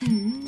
গ্রাম